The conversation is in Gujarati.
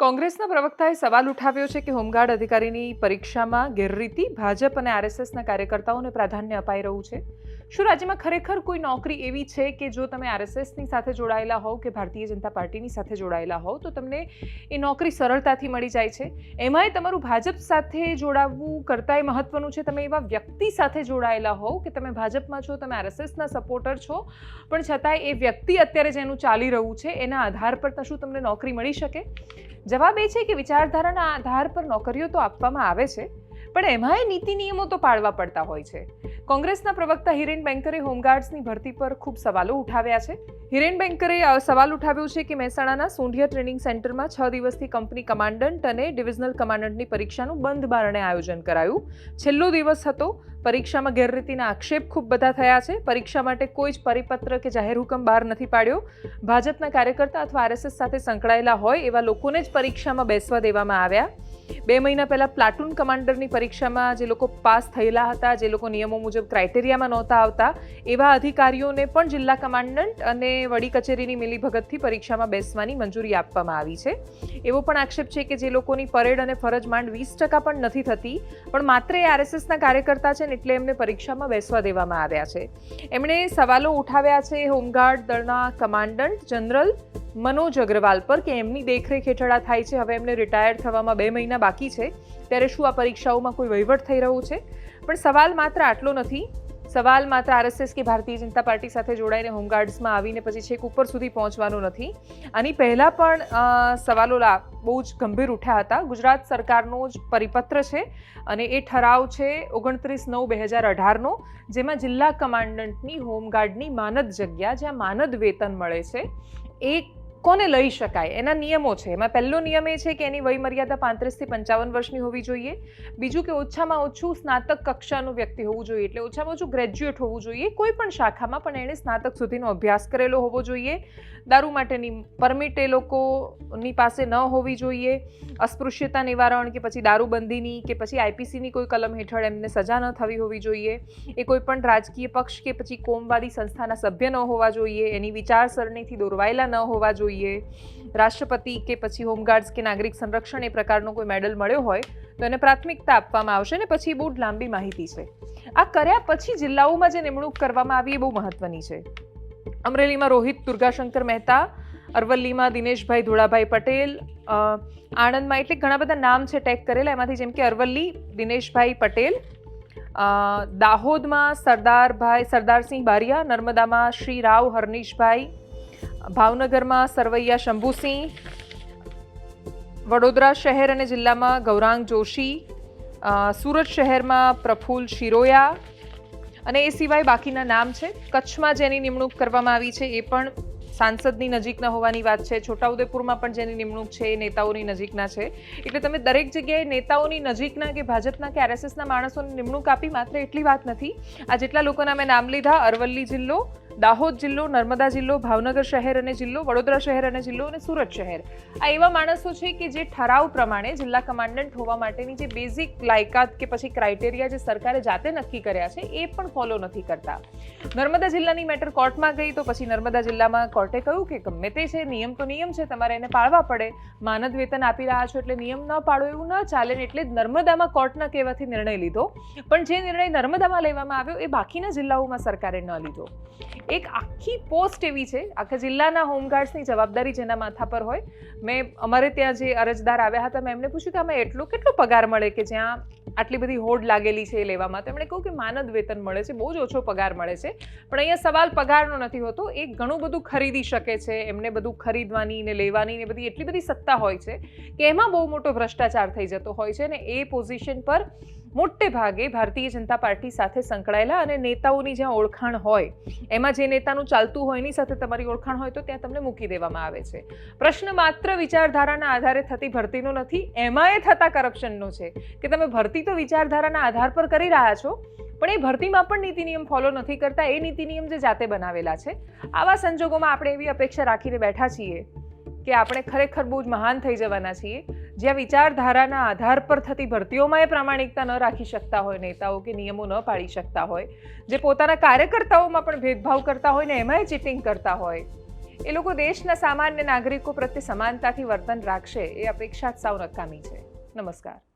કોંગ્રેસના પ્રવક્તાએ સવાલ ઉઠાવ્યો છે કે હોમગાર્ડ અધિકારીની પરીક્ષામાં ગેરરીતિ ભાજપ અને આરએસએસના કાર્યકર્તાઓને પ્રાધાન્ય અપાઈ રહ્યું છે? શું રાજ્યમાં ખરેખર કોઈ નોકરી એવી છે કે જો તમે આરએસએસની સાથે જોડાયેલા હોવ કે ભારતીય જનતા પાર્ટીની સાથે જોડાયેલા હોવ તો તમને એ નોકરી સરળતાથી મળી જાય છે? એમાંય તમારું ભાજપ સાથે જોડાવવું કરતાંય મહત્વનું છે? તમે એવા વ્યક્તિ સાથે જોડાયેલા હોવ કે તમે ભાજપમાં છો, તમે આરએસએસના સપોર્ટર છો, પણ છતાંય એ વ્યક્તિ અત્યારે જેનું ચાલી રહ્યું છે, એના આધાર પર શું તમને નોકરી મળી શકે? જવાબ એ છે કે વિચારધારાના આધાર પર નોકરીઓ તો આપવામાં આવે છે, પણ એમાંય નીતિ નિયમો તો પાળવા પડતા હોય છે. કોંગ્રેસના પ્રવક્તા હિરેન બેન્કરે હોમગાર્ડ્સની ભરતી પર ખૂબ સવાલો ઉઠાવ્યા છે. હિરેન બેન્કરે સવાલ ઉઠાવ્યો છે કે મહેસાણાના સોંઢિયા ટ્રેનિંગ સેન્ટરમાં છ દિવસથી કંપની કમાન્ડન્ટ અને ડિવિઝનલ કમાન્ડન્ટની પરીક્ષાનું બંધ બારણે આયોજન કરાયું. છેલ્લો દિવસ હતો. પરીક્ષામાં ગેરરીતિના આક્ષેપ ખૂબ બધા થયા છે. પરીક્ષા માટે કોઈ જ પરિપત્ર કે જાહેર હુકમ બહાર નથી પાડ્યો. ભાજપના કાર્યકર્તા અથવા આરએસએસ સાથે સંકળાયેલા હોય એવા લોકોને જ પરીક્ષામાં બેસવા દેવામાં આવ્યા. બે મહિના પહેલા પ્લાટૂન કમાન્ડરની પરીક્ષામાં જે લોકો પાસ થયેલા હતા, જે લોકો નિયમો મુજબ ક્રાઇટેરિયામાં નહોતા આવતા, એવા અધિકારીઓને પણ જિલ્લા કમાન્ડન્ટ અને વડી કચેરીની મિલીભગતથી પરીક્ષામાં બેસવાની મંજૂરી આપવામાં આવી છે. એવો પણ આક્ષેપ છે કે જે લોકોની પરેડ અને ફરજ માંડ વીસ ટકા પણ નથી થતી, પણ માત્ર એ આરએસએસના કાર્યકર્તા છે ને એટલે એમને પરીક્ષામાં બેસવા દેવામાં આવ્યા છે. એમણે સવાલો ઉઠાવ્યા છે હોમગાર્ડ દળના કમાન્ડન્ટ જનરલ મનોજ અગ્રવાલ પર કે એમની દેખરેખ હેઠળ થાય છે, હવે એમને રિટાયર થવામાં બે મહિના બાકી છે, ત્યારે શું આ પરીક્ષાઓમાં કોઈ વહીવટ થઈ રહ્યું છે? પણ સવાલ માત્ર આટલો નથી. સવાલ માત્ર આરએસએસ કે ભારતીય જનતા પાર્ટી સાથે જોડાઈને હોમગાર્ડ્સમાં આવીને પછી છેક ઉપર સુધી પહોંચવાનો નથી. આની પહેલાં પણ સવાલો બહુ જ ગંભીર ઉઠ્યા હતા. ગુજરાત સરકારનો જ પરિપત્ર છે અને એ ઠરાવ છે ઓગણત્રીસ નવ બે હજાર અઢારનો, જેમાં જિલ્લા કમાન્ડન્ટની હોમગાર્ડની માનદ જગ્યા, જ્યાં માનદ વેતન મળે છે એ કોને લઈ શકાય? એના નિયમો છે. એમાં પહેલો નિયમ એ છે કે એની વય મર્યાદા પાંત્રીસથી પંચાવન વર્ષની હોવી જોઈએ. બીજું કે ઓછામાં ઓછું સ્નાતક કક્ષાનું વ્યક્તિ હોવું જોઈએ. એટલે ઓછામાં ઓછું ગ્રેજ્યુએટ હોવું જોઈએ. કોઈ પણ શાખામાં પણ એણે સ્નાતક સુધીનો અભ્યાસ કરેલો હોવો જોઈએ. દારૂ માટેની પરમિટ એ લોકોની પાસે ન હોવી જોઈએ. અસ્પૃશ્યતા નિવારણ કે પછી દારૂબંધીની કે પછી આઈપીસીની કોઈ કલમ હેઠળ એમને સજા ન થવી હોવી જોઈએ. એ કોઈ પણ રાજકીય પક્ષ કે પછી કોમવાદી સંસ્થાના સભ્ય ન હોવા જોઈએ. એની વિચારસરણીથી દોરવાયેલા ન હોવા જોઈએ. રાષ્ટ્રપતિ કે પછી હોમગાર્ડ્સ કે નાગરિક સંરક્ષણ એ પ્રકારનો કોઈ મેડલ મળ્યો હોય તો એને પ્રાથમિકતા આપવામાં આવશે ને પછી બહુ લાંબી માહિતી છે. આ કર્યા પછી જિલ્લાઓમાં જે નિમણૂક કરવામાં આવી એ બહુ મહત્વની છે. અમરેલીમાં રોહિત દુર્ગાશંકર મહેતા, અરવલ્લીમાં દિનેશભાઈ ધોળાભાઈ પટેલ આણંદમાં એટલે ઘણા બધા નામ છે ટેગ કરેલા, એમાંથી જેમ કે અરવલ્લી દિનેશભાઈ પટેલ દાહોદમાં સરદારભાઈ, સરદારસિંહ બારિયા, નર્મદામાં શ્રી રાવ હરનીશભાઈ ભાવનગરમાં સરવૈયા શંભુસિંહ, વડોદરા શહેર અને જિલ્લામાં ગૌરાંગ જોશી સુરત શહેરમાં પ્રફુલ શિરોયા અને એ સિવાય બાકીના નામ છે. કચ્છમાં જેની નિમણૂક કરવામાં આવી છે એ પણ સાંસદની નજીકના હોવાની વાત છે. છોટાઉદેપુરમાં પણ જેની નિમણૂક છે એ નેતાઓની નજીકના છે. એટલે તમે દરેક જગ્યાએ નેતાઓની નજીકના કે ભાજપના કે આરએસએસના માણસોની નિમણૂક આપી માત્ર એટલી વાત નથી. આ જેટલા લોકોના મેં નામ લીધા, અરવલ્લી જિલ્લો દાહોદ જિલ્લો, નર્મદા જિલ્લો, ભાવનગર શહેર અને જિલ્લો, વડોદરા શહેર અને જિલ્લો અને સુરત શહેર. આ એવા માણસો છે કે જે ઠરાવ પ્રમાણે જિલ્લા કમાન્ડન્ટ હોવા માટેની જે બેઝિક લાયકાત કે પછી ક્રાઇટેરિયા જે સરકારે જાતે નક્કી કર્યા છે, એ પણ ફોલો નથી કરતા. નર્મદા જિલ્લાની મેટર કોર્ટમાં ગઈ તો પછી નર્મદા જિલ્લામાં કોર્ટે કહ્યું કે ગમે તે છે, નિયમ તો નિયમ છે, તમારે એને પાળવા પડે. માનદ વેતન આપી રહ્યા છો એટલે નિયમ ન પાડો એવું ન ચાલે એટલે નર્મદામાં કોર્ટના કહેવાથી નિર્ણય લીધો. પણ જે નિર્ણય નર્મદામાં લેવામાં આવ્યો એ બાકીના જિલ્લાઓમાં સરકારે ન લીધો. એક આખી પોસ્ટ એવી છે, આખા જિલ્લાના હોમગાર્ડ્સની જવાબદારી જેના માથા પર હોય. મેં અમારે ત્યાં જે અરજદાર આવ્યા હતા, મેં એમને પૂછ્યું કે આમાં એટલો કેટલો પગાર મળે કે જ્યાં આટલી બધી હોડ લાગેલી છે એ લેવામાં? તેમણે કહ્યું કે માનદ વેતન મળે છે, બહુ જ ઓછો પગાર મળે છે. પણ અહીંયા સવાલ પગારનો નથી હોતો, એ ઘણું બધું ખરીદી શકે છે, એમને બધું ખરીદવાની ને લેવાની ને બધી એટલી બધી સત્તા હોય છે કે એમાં બહુ મોટો ભ્રષ્ટાચાર થઈ જતો હોય છે ને એ પોઝિશન પર મોટે ભાગે ભારતીય જનતા પાર્ટી સાથે સંકળાયેલા અને નેતાઓની જ્યાં ઓળખાણ હોય, એમાં જે નેતાનું ચાલતું હોય એની સાથે તમારી ઓળખાણ હોય તો ત્યાં તમને મૂકી દેવામાં આવે છે. પ્રશ્ન માત્ર વિચારધારાના આધારે થતી ભરતીનો નથી એમાં એ થતા કરપ્શનનો છે. કે તમે ભરતી તો વિચારધારાના આધાર પર કરી રહ્યા છો, પણ એ ભરતીમાં પણ નીતિ નિયમ ફોલો નથી કરતા, એ નીતિ નિયમ જે જાતે બનાવેલા છે. આવા સંજોગોમાં આપણે એવી અપેક્ષા રાખીને બેઠા છીએ કે આપણે ખરેખર બહુ જ મહાન થઈ જવાના છીએ. જ્યાં વિચારધારાના આધાર પર થતી ભરતીઓમાં એ પ્રામાણિકતા ન રાખી શકતા હોય, નેતાઓ કે નિયમો ન પાળી શકતા હોય, જે પોતાના કાર્યકર્તાઓમાં પણ ભેદભાવ કરતા હોય ને એમાંય ચીટિંગ કરતા હોય. એ લોકો દેશના સામાન્ય નાગરિકો પ્રત્યે સમાનતાથી વર્તન રાખશે એ અપેક્ષા જ સાવ નકામી છે. નમસ્કાર.